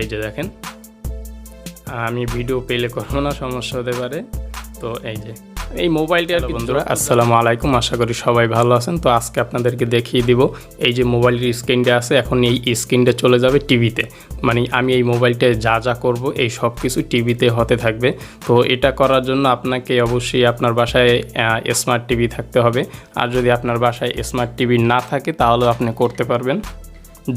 এই যে দেখেন আমি ভিডিও পেলে করব না সমস্যা হতে পারে। তো এই যে এই মোবাইলটি আর বন্ধুরা আসসালামু আলাইকুম আশা করি সবাই ভালো আছেন। তো আজকে আপনাদেরকে দেখিয়ে দিব এই যে মোবাইলের স্ক্রিনটা আছে এখন এই স্ক্রিনটা চলে যাবে টিভিতে মানে আমি এই মোবাইলটায় যা যা করব এই সব কিছু টিভিতে হতে থাকবে। তো এটা করার জন্য আপনাকে অবশ্যই আপনার বাসায় স্মার্ট টিভি থাকতে হবে। আর যদি আপনার বাসায় স্মার্ট টিভি না থাকে তাহলেও আপনি করতে পারবেন।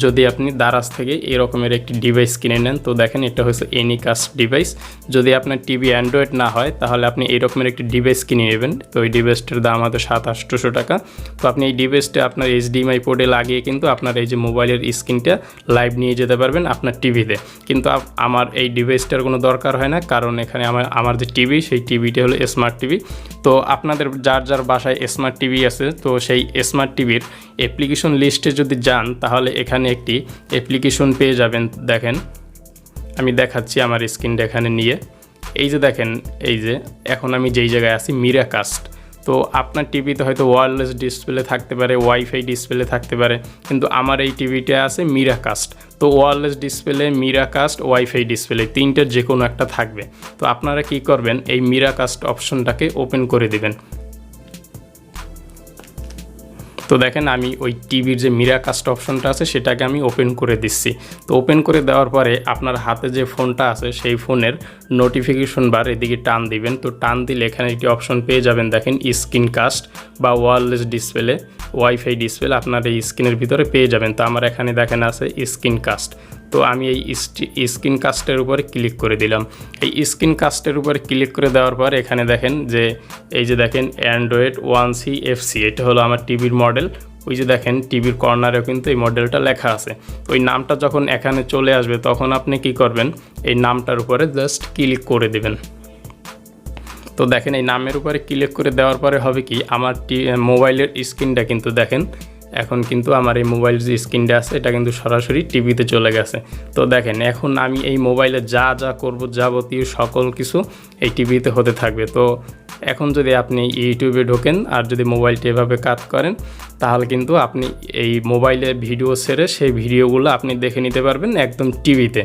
যদি আপনি দারাজ থেকে এরকমের একটি ডিভাইস কিনে নেন, তো দেখেন এটা হচ্ছে এনিকাস্ট ডিভাইস যদি আপনার টিভি অ্যান্ড্রয়েড না হয়, তাহলে আপনি এরকমের একটি ডিভাইস কিনে নেবেন। তো এই ডিভাইসটার দাম হয়তো সাত, আটশোশো টাকা। তো আপনি এই ডিভাইসটা আপনার এইচডিএমআই পোর্টে লাগিয়ে কিন্তু আপনার এই যে মোবাইলের স্ক্রিনটা লাইভ নিয়ে যেতে পারবেন আপনার টিভিতে কিন্তু আমার এই ডিভাইসটার কোনো দরকার হয় না, কারণ এখানে আমার আমার যে টিভি সেই টিভিটা হলো স্মার্ট টিভি তো আপনাদের যার যার বাসায় স্মার্ট টিভি আছে, তো সেই স্মার্ট টিভির অ্যাপ্লিকেশন লিস্টে যদি যান, তাহলে এখানে একটি অ্যাপ্লিকেশন পেয়ে যাবেন, দেখেন। আমি দেখাচ্ছি আমার স্ক্রিনটা এখানে নিয়ে। এই যে দেখেন, এই যে এখন আমি যেই জায়গায় আছি মিরাকাস্ট তো আপনার টিভিতে হয়তো ওয়্যারলেস ডিসপ্লে থাকতে পারে ওয়াইফাই ডিসপ্লে থাকতে পারে, কিন্তু আমার এই টিভিটা আছে মিরাকাস্ট তো wireless display Miracast wifi display তিনটার যে কোনো একটা থাকবে। তো আপনারা কি করবেন, এই মিরাকাস্ট অপশনটাকে ওপেন করে দিবেন। তো দেখেন আমি ওই টিভির যে মিরা কাস্ট অপশনটা আছে, সেটাকে আমি ওপেন করে দিচ্ছি। তো ওপেন করে দেওয়ার পরে আপনার হাতে যে ফোনটা আছে, সেই ফোনের নোটিফিকেশন বার এদিকে টান দিবেন। তো টান দিলে এখানে একটি অপশন পেয়ে যাবেন, দেখেন স্ক্রিন কাস্ট বা ওয়ারলেস ডিসপ্লে ওয়াইফাই ডিসপ্লে আপনার এই স্ক্রিনের ভিতরে পেয়ে যাবেন। তো আমার এখানে দেখেন আছে স্ক্রিন কাস্ট তো আমি এই স্ক্রিন কাস্টের উপরে ক্লিক করে দিলাম। এই স্ক্রিন কাস্টের উপরে ক্লিক করে দেওয়ার পর এখানে দেখেন যে, এই যে দেখেন Android one C F C এটা হলো আমার টিভির মডেল। ওই যে দেখেন টিভির কর্নারেও কিন্তু এই মডেলটা লেখা আছে। ওই নামটা যখন এখানে চলে আসবে, তখন আপনি কি করবেন? এই নামটার উপরে জাস্ট ক্লিক করে দেবেন। তো দেখেন এই নামের উপরে ক্লিক করে দেওয়ার পরে হবে কি? আমার মোবাইলের স্ক্রিনটা কিন্তু দেখেন এখন কিন্তু আমার এই মোবাইল যে স্ক্রিনটা আছে, এটা কিন্তু সরাসরি টিভিতে চলে গেছে। তো দেখেন, এখন আমি এই মোবাইলে যা যা করব যাবতীয় সকল কিছু এই টিভিতে হতে থাকবে। তো এখন যদি আপনি ইউটিউবে ঢোকেন আর যদি মোবাইলটি এভাবে কাজ করেন, তাহলে কিন্তু আপনি এই মোবাইলে ভিডিও ছেড়ে সেই ভিডিওগুলো আপনি দেখে নিতে পারবেন একদম টিভিতে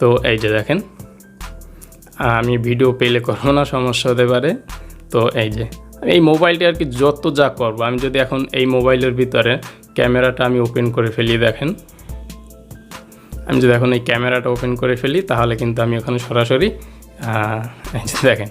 তো। এই যে দেখেন, আমি ভিডিও পেলে করব না, সমস্যা হতে পারে। তো এই যে এই মোবাইলটি আর কি যত যা করব, আমি যদি এখন এই মোবাইলের ভিতরে ক্যামেরাটা আমি ওপেন করে ফেলি, দেখেন। আমি যদি এখন এই ক্যামেরাটা ওপেন করে ফেলি, তাহলে কিন্তু আমি ওখানে সরাসরি দেখেন।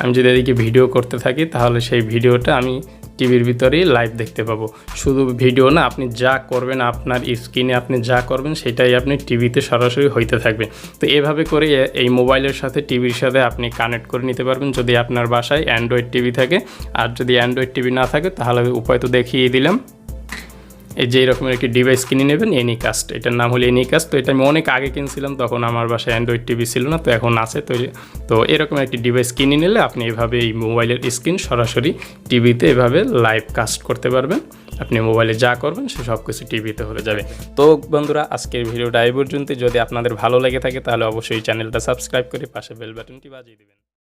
আমি যদি এদিকে ভিডিও করতে থাকি, তাহলে সেই ভিডিওটা আমি টিভির ভিতরেই লাইভ দেখতে পাবো। শুধু ভিডিও না, আপনি যা করবেন আপনার স্ক্রিনে আপনি যা করবেন, সেটাই আপনি টিভিতে সরাসরি হইতে থাকবে। তো এভাবে করে এই মোবাইলের সাথে টিভির সাথে আপনি কানেক্ট করে নিতে পারবেন যদি আপনার বাসায় অ্যান্ড্রয়েড টিভি থাকে। আর যদি অ্যান্ড্রয়েড টিভি না থাকে, তাহলে উপায় তো দেখিয়ে দিলাম। এই যে এরকমের একটি ডিভাইস কিনে নেবেন এনিকাস্ট এটার নাম হলো এনিকাস্ট তো এটা আমি অনেক আগে কিনছিলাম, তখন আমার বাসায় অ্যান্ড্রয়েড টিভি ছিল না, তো এখন আছে। তো তো এরকম একটি ডিভাইস কিনে নিলে আপনি এভাবে এই মোবাইলের স্ক্রিন সরাসরি টিভিতে এভাবে লাইভ কাস্ট করতে পারবেন। আপনি মোবাইলে যা করবেন, সে সব কিছু টিভিতে হয়ে যাবে। তো বন্ধুরা, আজকের ভিডিওটা এই পর্যন্ত যদি আপনাদের ভালো লেগে থাকে, তাহলে অবশ্যই চ্যানেলটা সাবস্ক্রাইব করে পাশে বেল বাটনটি বাজিয়ে দেবেন।